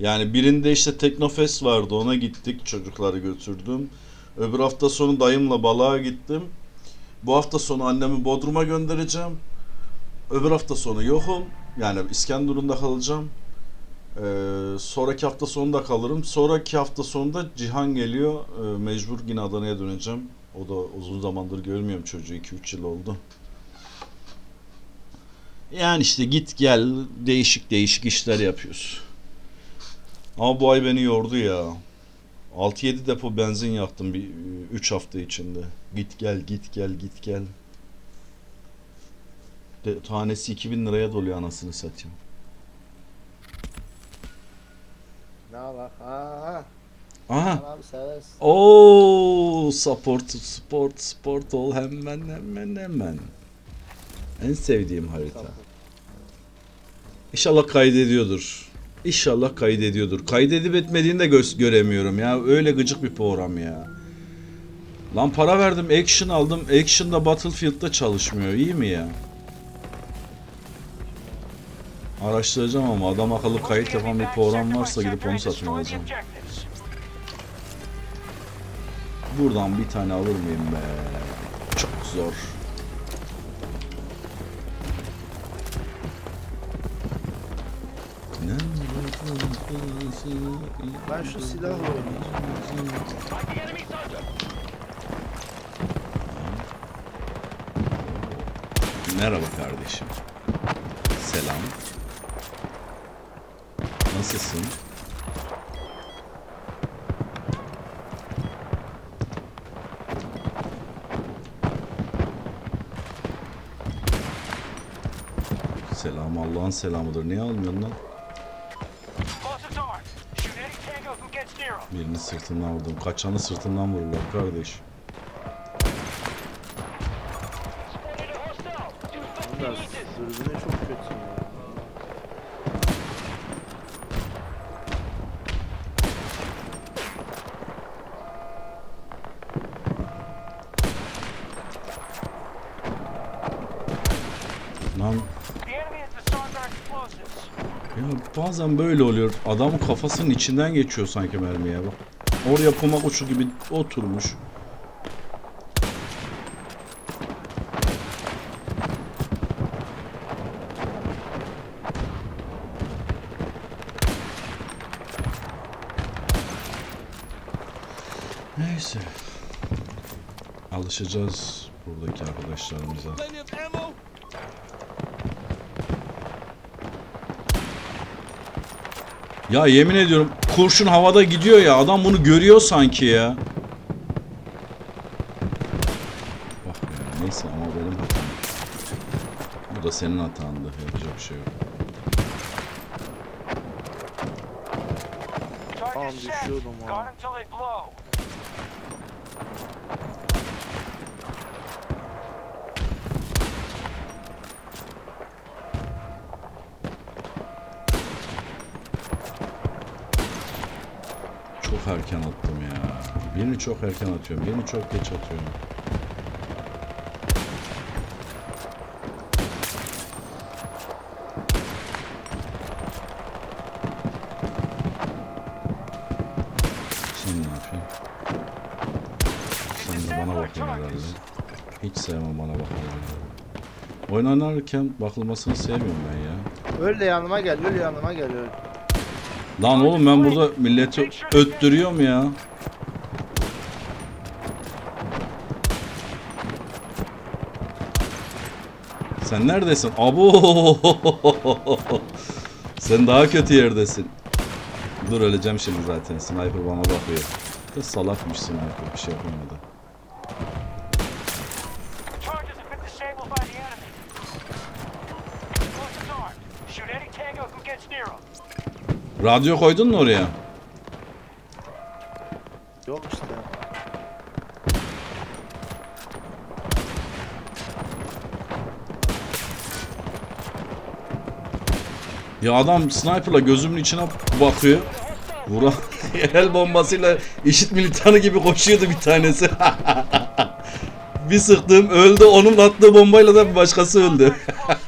Yani birinde işte Teknofest vardı ona gittik çocukları götürdüm. Öbür hafta sonu dayımla balığa gittim. Bu hafta sonu annemi Bodrum'a göndereceğim. Öbür hafta sonu yokum. Yani İskenderun'da kalacağım. Ee, sonraki hafta sonunda kalırım. Sonraki hafta sonunda Cihan geliyor. Ee, mecbur yine Adana'ya döneceğim. O da uzun zamandır görmüyorum çocuğu. 2-3 yıl oldu. Yani işte git gel değişik değişik işler yapıyoruz. Ama bu ay beni yordu ya. 6-7 depo benzin yaktım bir 3 hafta içinde. Git gel git gel git gel. De, tanesi 2000 liraya doluyor anasını satayım. Ne ha Aha. seversin. Oo, support sport sport ol hemen hemen hemen. En sevdiğim harita. İnşallah kaydediyordur. İnşallah kaydediyordur. Kaydedip etmediğini de gö- göremiyorum ya. Öyle gıcık bir program ya. Lan para verdim, action aldım. Action da Battlefield'da çalışmıyor. İyi mi ya? Araştıracağım ama adam akıllı kayıt yapan bir program varsa gidip onu satın alacağım. Buradan bir tane alır mıyım be? Çok zor. Ben şu silahla oynayacağım. Merhaba kardeşim. Selam. Nasılsın? Selam Allah'ın selamıdır. Niye almıyorsun lan? Birini sırtından vurdum. Kaçanı sırtından vururlar kardeş. Bazen böyle oluyor. Adamın kafasının içinden geçiyor sanki mermiye bak. Oraya pomak uçu gibi oturmuş. Neyse. Alışacağız buradaki arkadaşlarımıza. Ya yemin ediyorum kurşun havada gidiyor ya adam bunu görüyor sanki ya. Bak ya neyse ama benim hatam. Bu da senin hatandı yapacak bir şey yok. Tamam düşüyordum ha. Çok erken attım ya. Birini çok erken atıyorum. Birini çok geç atıyorum. Sen ne yapıyorsun? Sen de bana bakıyorsun herhalde. Hiç sevmem bana bakmayı. Oyun oynarken bakılmasını sevmiyorum ben ya. Öyle yanıma gel, öyle yanıma gel öyle. Lan oğlum ben burada milleti öttürüyorum ya. Sen neredesin? Abo! Sen daha kötü yerdesin. Dur öleceğim şimdi zaten. Sniper bana bakıyor. Da salakmış sniper. Bir şey yapamadı. Radyo koydun mu oraya? Yok işte. Ya adam sniperla gözümün içine bakıyor. Vuran el bombasıyla işit militanı gibi koşuyordu bir tanesi. bir sıktım öldü. Onun attığı bombayla da bir başkası öldü.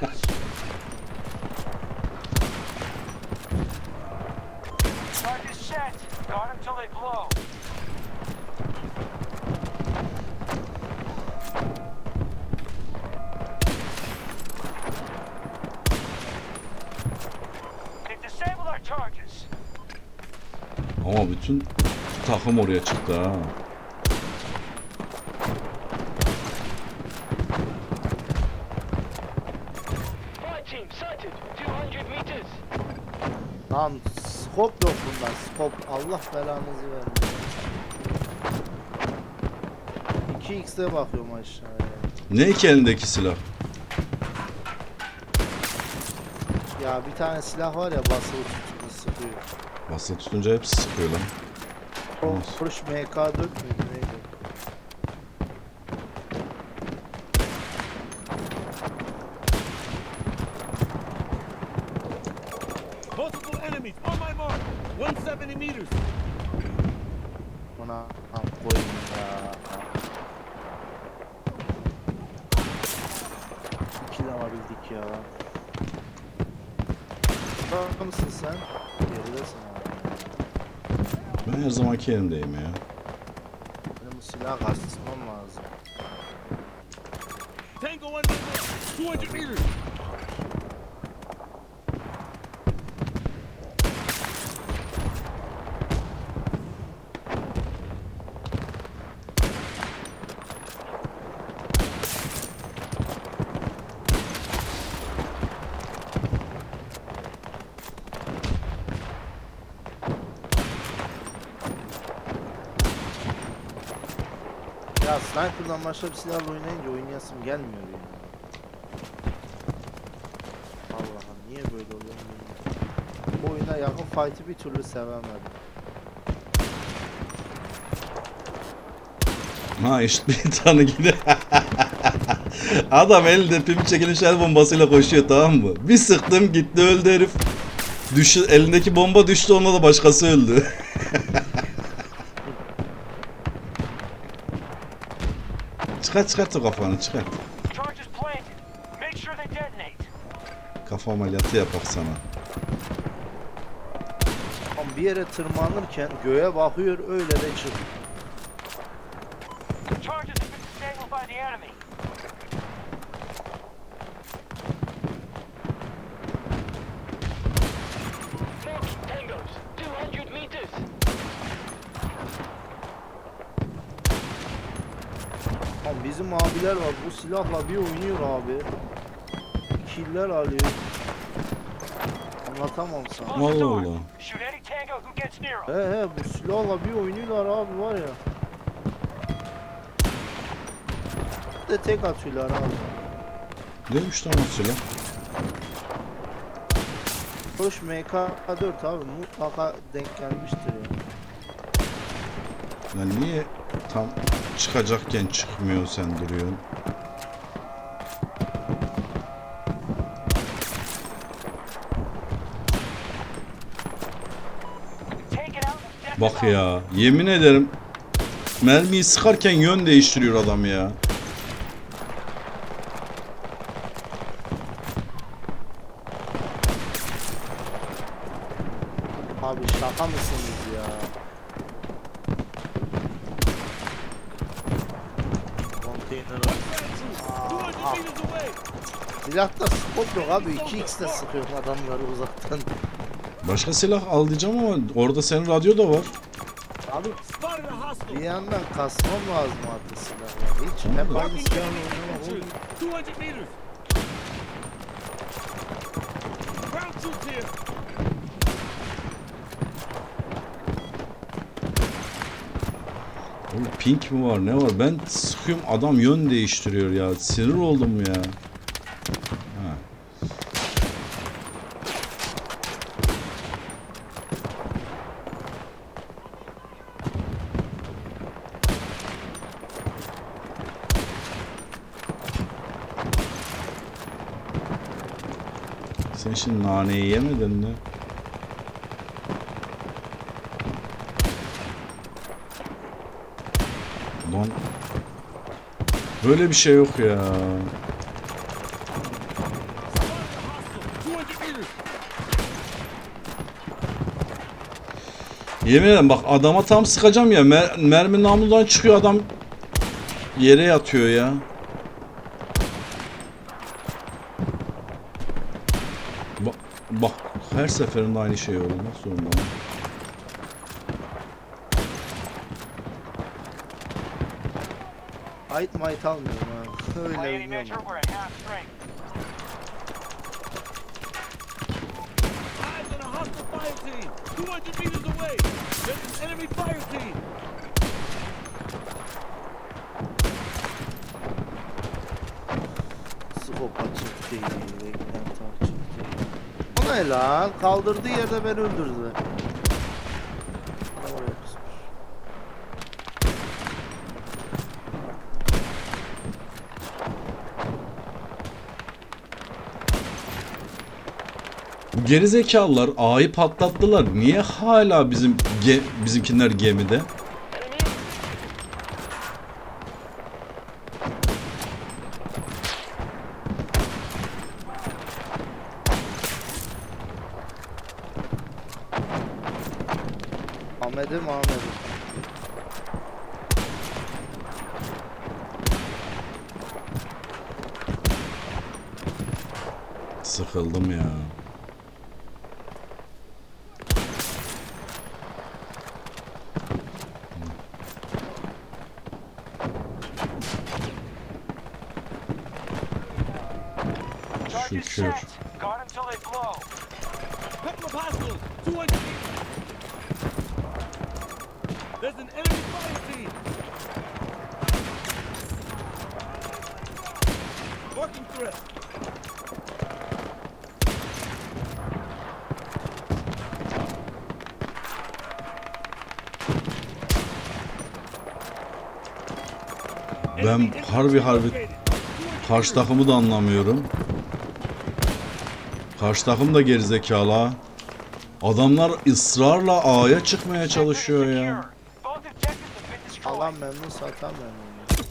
Lan skop yok bundan skop. Allah belanızı vermesin. 2x'e bakıyorum aşağıya. Ne ki elindeki silah? Ya bir tane silah var ya basılı tutuyor sıkıyor. Basılı tutunca hepsi sıkıyor lan. O Kuruş MK4 müydü zamanki yerimdeyim ya. Benim bu silah kasmam lazım. Tango on my mark. 200 meters. Ya sniper'dan başka bir silahla oynayınca oynayasım gelmiyor ya. Allah'ım niye böyle oluyor bilmiyorum. Bu oyuna yakın fight'ı bir türlü sevemedim. Ha işte bir tane gidiyor. Adam elinde pimi çekilmiş el bombasıyla koşuyor tamam mı? Bir sıktım gitti öldü herif. Düşü, elindeki bomba düştü onda da başkası öldü. çıkart çıkart o kafanı çıkart. Kafa ameliyatı yapak sana. Bir yere tırmanırken göğe bakıyor öyle de çık. Charges have been disabled by the enemy. Smoking tangos. 200 meters. Tam bizim abiler var bu silahla bir oynuyor abi. Killer alıyor. Anlatamam sana. The Allah He he bu silahla bir oynuyorlar abi var ya. Bir de tek atıyorlar abi. Ne üç tane silah? Hoş MK4 abi mutlaka denk gelmiştir ya. Lan niye tam çıkacakken çıkmıyor sen duruyorsun? Bak ya yemin ederim mermiyi sıkarken yön değiştiriyor adam ya. Abi şaka mısınız ya? Konteyner var. 200 meters away. Silahta scope yok abi 2x'le sıkıyorum adamları uzaktan. Başka silah al diyeceğim ama orada senin radyo da var. Abi bir yandan kasmam lazım artık silahla. Hiç hep aynı Marking silahla enemy oynamak infantry. olmuyor. 200 meters. Ground troops here. Oğlum pink mi var ne var? Ben sıkıyorum adam yön değiştiriyor ya. Sinir oldum ya. Ha. Şimdi naneyi yemedin mi? Lan Böyle bir şey yok ya. Spotted a hostile. 200 meters. Yemin ederim bak adama tam sıkacağım ya mer- mermi namludan çıkıyor adam yere yatıyor ya. Bak, bak her seferinde aynı şey olmak zorunda. Ait mayt almıyorum ha. Öyle oynuyorum. measure, we're at Ne lan? Kaldırdığı yerde beni öldürdü. Gerizekalılar A'yı patlattılar. Niye hala bizim ge- bizimkiler gemide? Enemy. Ahmet'im Ahmet'im. Sıkıldım ya. Charges Şükür. set. Got until they blow. Couple of hostiles. 200 meters. There's an enemy fire team. Marking threat. Ben harbi harbi karşı takımı da anlamıyorum. Karşı takım da gerizekalı ha. Adamlar ısrarla A'ya çıkmaya çalışıyor ya. Alan memnun satan memnun.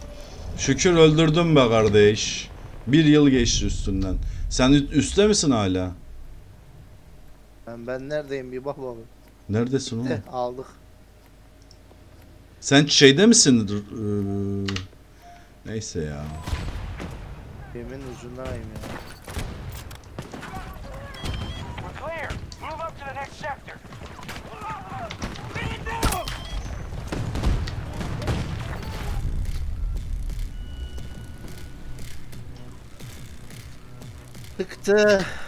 Şükür öldürdüm be kardeş. Bir yıl geçti üstünden. Sen üstte misin hala? Ben, ben neredeyim bir bak bakayım. Neredesin oğlum? Eh, aldık. Sen şeyde misin? Ee, Neyse ya. Yemin ucundayım ya. We're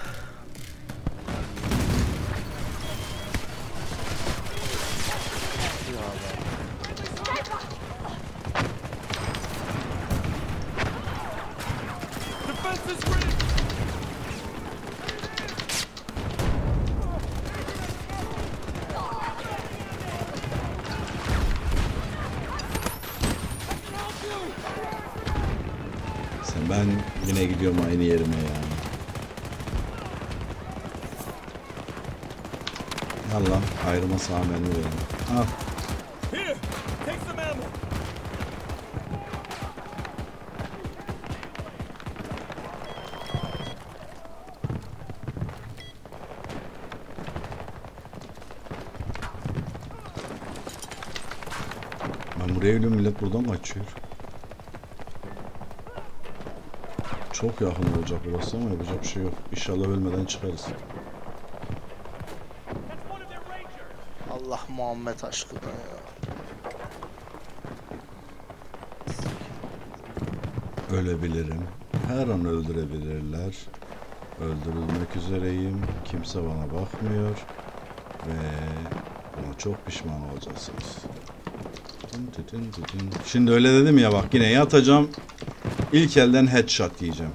sağ verin. Al. Ben buraya geliyorum millet buradan kaçıyor. Çok yakın olacak burası ama yapacak bir şey yok. İnşallah ölmeden çıkarız. Muhammed aşkına ya. Ölebilirim. Her an öldürebilirler. Öldürülmek üzereyim. Kimse bana bakmıyor. Ve buna çok pişman olacaksınız. Şimdi öyle dedim ya bak yine yatacağım. İlk elden headshot yiyeceğim.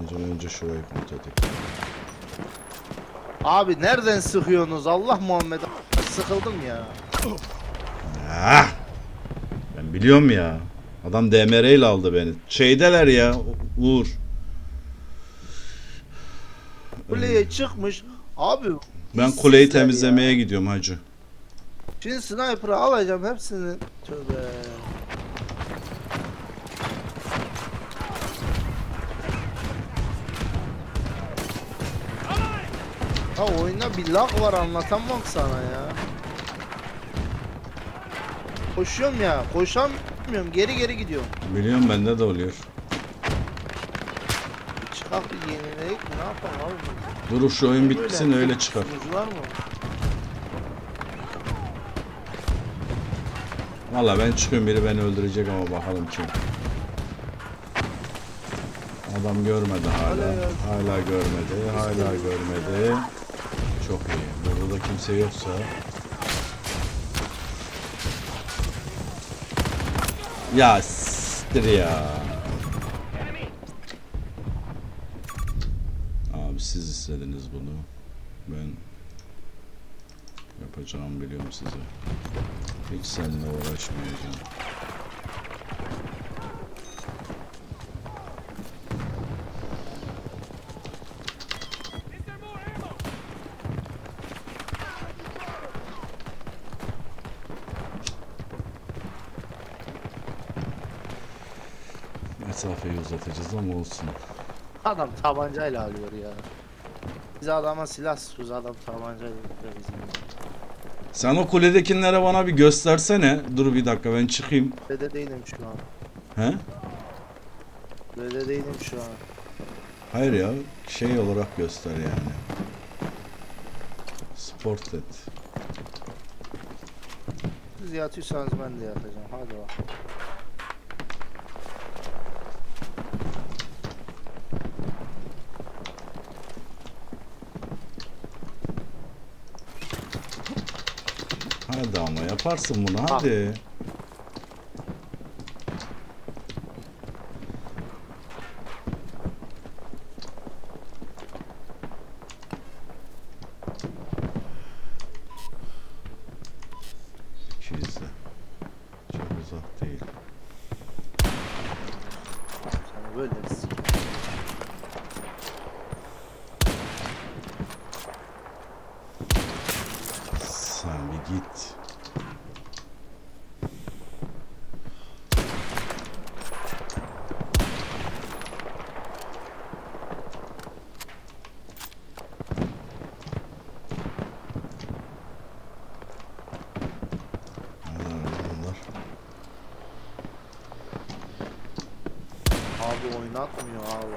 Önce, önce şurayı kontrol edeyim. Abi nereden sıkıyorsunuz? Allah Muhammed sıkıldım ya. Ah! Ben biliyorum ya. Adam DMR ile aldı beni. Şeydeler ya Uğur. Kuleye çıkmış. Abi Ben kuleyi temizlemeye ya. gidiyorum hacı. Şimdi sniper'ı alacağım hepsini. Tövbe. Ha oyunda bir lag var anlatamam sana ya. Koşuyorum ya. Koşamıyorum. Geri geri gidiyorum. Biliyorum bende de oluyor. Çıkak bir? Ne yapalım abi? Dur şu oyun bitsin öyle çıkar. Sunucular mı? Valla ben çıkıyorum biri beni öldürecek ama bakalım kim. Adam görmedi hala. Hala görmedi. Hala görmedi. Çok iyi. Burada da kimse yoksa. Ya siktir ya. Abi siz istediniz bunu. Ben yapacağımı biliyorum size. Hiç seninle uğraşmayacağım. Uzatacağız ama olsun. Adam tabancayla alıyor ya. Biz adama silah sıkıyoruz adam tabancayla alıyor bizim. Sen o kuledekilere bana bir göstersene. Dur bir dakika ben çıkayım. Kulede değilim şu an. He? Kulede değilim şu an. Hayır ya şey olarak göster yani. Sport et. Siz yatıyorsanız ben de yatacağım. Hadi bak. Hadi ama yaparsın bunu hadi. İkizde. Çok uzak değil. Sana böyle bir s- Sen bir git. Nerede bunlar? Oynatmıyor abi.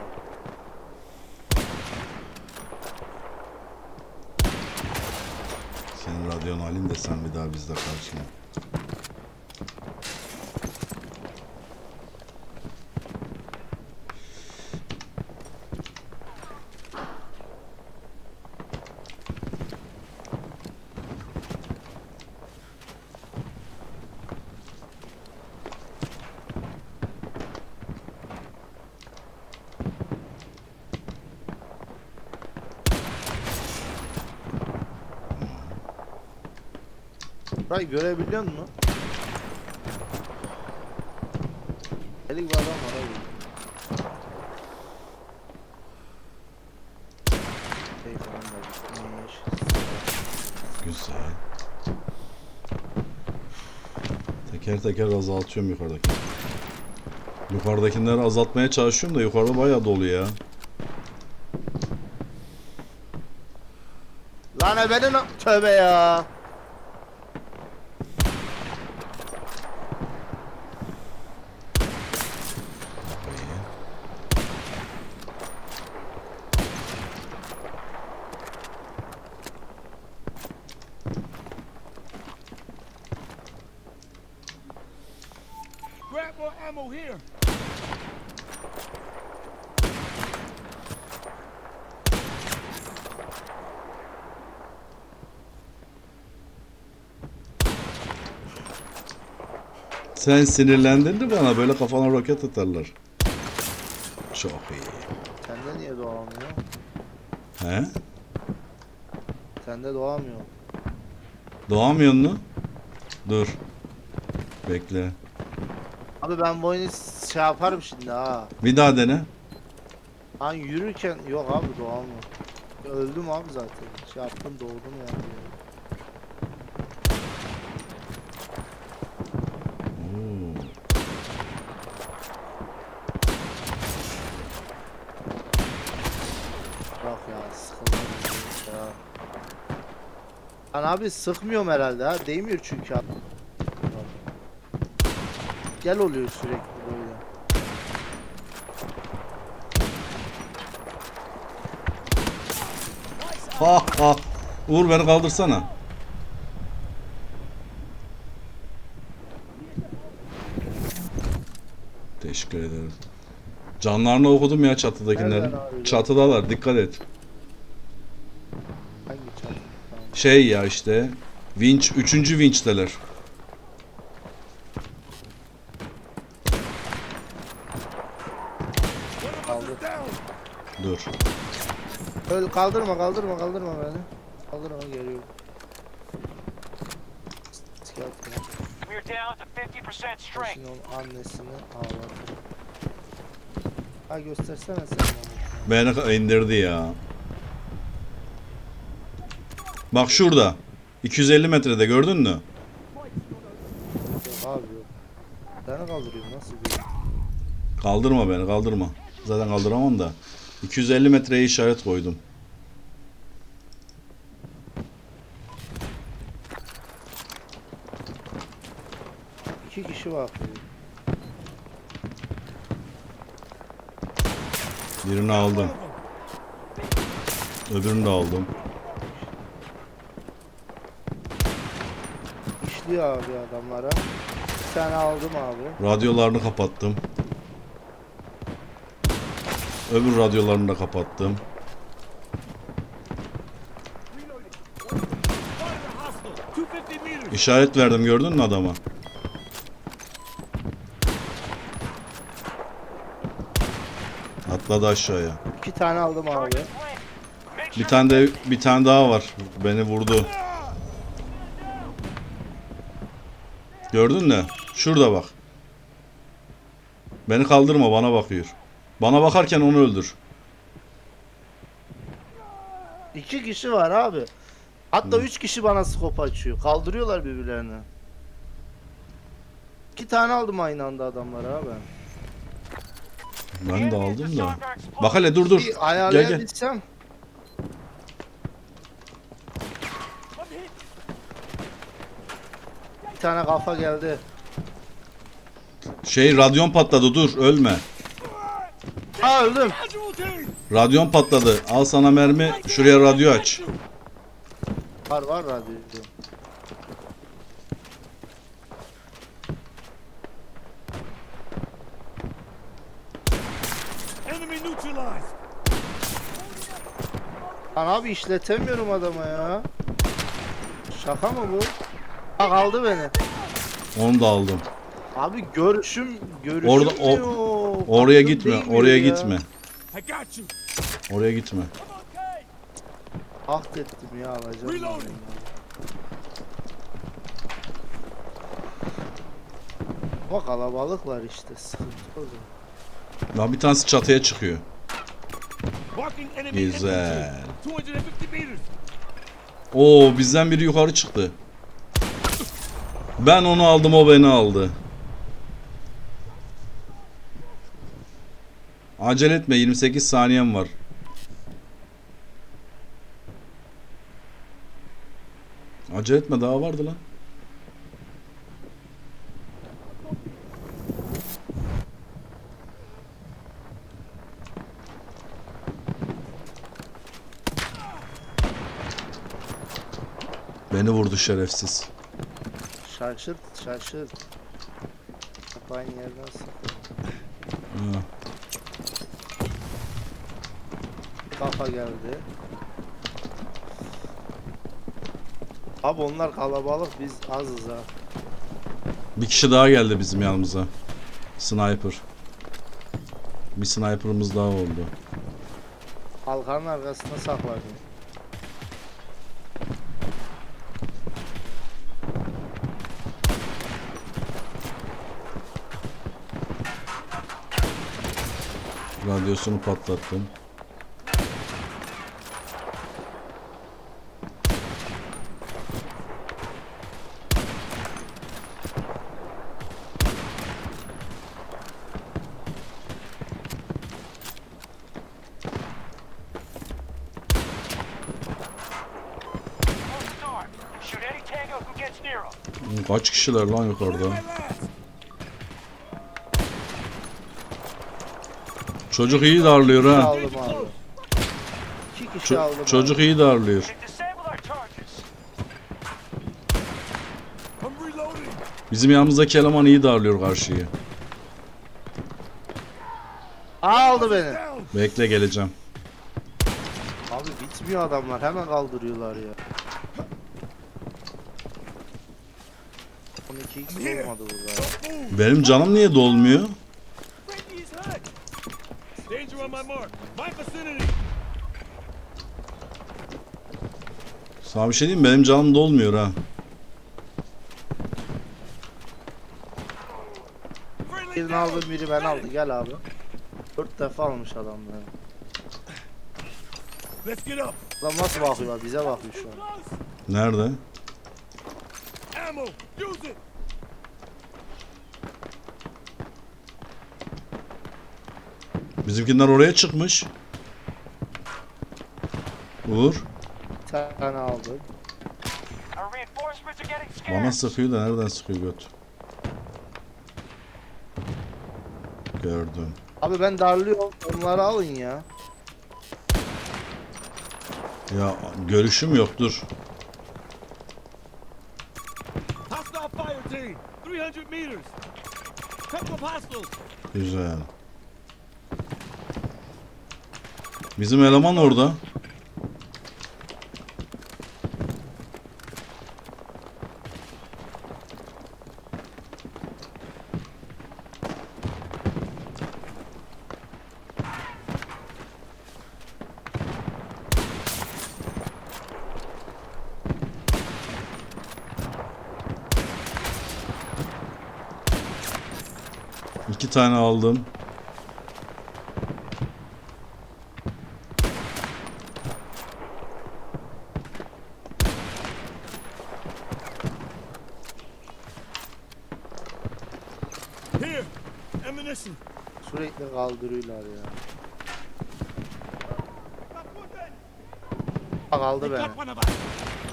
Senin radyon halin de sen bir daha bizde karşına. Burayı görebiliyor musun? Delik bir adam var abi. Şey falan. Güzel. Teker teker azaltıyorum yukarıdaki. Yukarıdakileri azaltmaya çalışıyorum da yukarıda bayağı dolu ya. Lan ebenin a- tövbe ya. Ammo here. Sen sinirlendin mi bana böyle kafana roket atarlar. Çok iyi. Sende niye doğamıyor? He? Sende doğamıyor. Doğamıyor mu? Dur. Bekle. Abi ben bu oyunu şey yaparım şimdi ha. Bir daha dene. Hani yürürken yok abi doğamıyor. Öldüm abi zaten. Şey yaptım doğdum yani. Oo. Bak ya sıkıldım ya. Lan abi sıkmıyorum herhalde ha. Değmiyor çünkü abi. Gel oluyor sürekli böyle. Ha ha. Uğur beni kaldırsana. Teşekkür ederim. Canlarını okudum ya çatıdakilerin. Çatıdalar dikkat et. Hangi çatı? Tamam. Şey ya işte. Vinç, üçüncü vinçteler. Kaldı. Dur. Öl kaldırma kaldırma kaldırma beni. Kaldırma geliyor. Skelton. We're down to 50% strength. Şimdi onun annesini ağladı. Ha göstersene sen bana. Beni indirdi ya. Bak şurada. 250 metrede gördün mü? Yok abi yok. Beni kaldırıyor nasıl bir Kaldırma beni kaldırma. Zaten kaldıramam da. 250 metreye işaret koydum. İki kişi var. Birini aldım. Öbürünü de aldım. İşliyor abi adamlara. Bir tane aldım abi. Radyolarını kapattım. Öbür radyolarını da kapattım. Hostile. 250 meters. İşaret verdim gördün mü adama? Atladı aşağıya. İki tane aldım abi. Bir tane de bir tane daha var. Beni vurdu. Gördün mü? Şurada bak. Beni kaldırma bana bakıyor. Bana bakarken onu öldür. İki kişi var abi. Hatta üç kişi bana skop açıyor. Kaldırıyorlar birbirlerini. İki tane aldım aynı anda adamlar abi. Ben de aldım da. Bak hele dur dur. Bir Gel gel. ayarlayabilsem. Bir tane kafa geldi. Şey radyon patladı dur ölme. Ha öldüm. Radyon patladı. Al sana mermi. Şuraya radyo aç. Var var radyo. Enemy neutralized. Lan abi işletemiyorum adama ya. Şaka mı bu? Ha kaldı beni. Onu da aldım. Abi görüşüm görüşüm Orada o- diyor. Oraya gitme. değmiyor Oraya ya. gitme. I got you. Oraya gitme. Ahd ettim ya alacağım. ben Reloading. bunu. Ama kalabalıklar işte sıkıntı. Lan bir tanesi çatıya çıkıyor. Marking enemy Güzel. infantry. 250 meters. Oo bizden biri yukarı çıktı. Ben onu aldım o beni aldı. Acele etme 28 saniyem var. Acele etme daha vardı lan. Beni vurdu şerefsiz. Şaşırt şaşırt. Hep aynı yerden sıkıyor. Ha. Kafa geldi. Abi onlar kalabalık biz azız ha. Bir kişi daha geldi bizim yanımıza. Sniper. Bir sniper'ımız daha oldu. Halkanın arkasında saklanıyor. Radyosunu patlattım. Kaç kişiler lan yukarıda? Çocuk iyi darlıyor ha. Ço- Çocuk iyi darlıyor. Bizim yanımızdaki eleman iyi darlıyor karşıyı. Aldı beni. Bekle geleceğim. Abi bitmiyor adamlar. Hemen kaldırıyorlar ya. 12x olmadı burada ya. Don't move. Benim canım niye dolmuyor? Sana bir şey diyeyim mi? Benim canım dolmuyor ha. Birini aldım biri ben aldı gel abi. 4 defa almış adam ya. Let's get up. Lan nasıl bakıyorlar bize bakıyor şu an. Nerede? Ammo. Use it. Bizimkiler oraya çıkmış. Uğur. Bir tane aldım. Bana sıkıyor da nereden sıkıyor göt? Gördüm. Abi ben darlıyorum onları alın ya. Ya görüşüm yok dur. Hostile Bizim eleman orada. İki tane aldım. Here. Ammunition. Sürekli kaldırıyorlar ya. Bak aldı beni.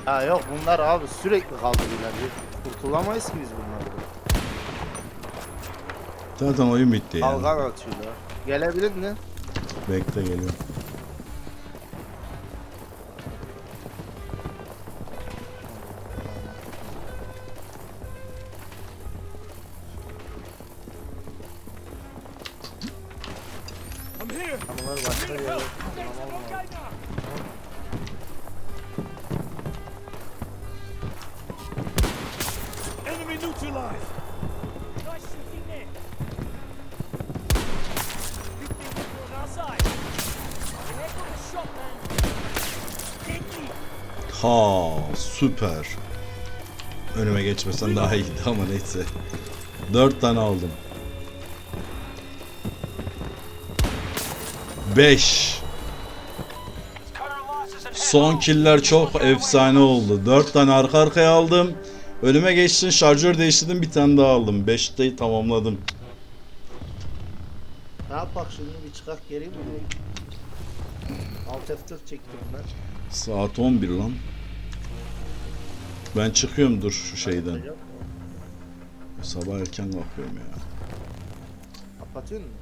Ha yok bunlar abi sürekli kaldırıyorlar. Kurtulamayız ki biz bunlardan. Zaten oyun bitti yani. Kalkan atıyorlar. Gelebilir mi? Bekle geliyor. Ha süper. Önüme geçmesen daha iyiydi ama neyse. Dört tane aldım. Beş. Son killer çok efsane oldu. Dört tane arka arkaya aldım. Önüme geçtin şarjör değiştirdim bir tane daha aldım. Beşteyi tamamladım. Ne yapak şimdi bir çıkak geri mi? Alt F4 çektim ben. Saat 11 lan. Ben çıkıyorum dur şu şeyden. Sabah erken kalkıyorum ya. Kapatıyor musun?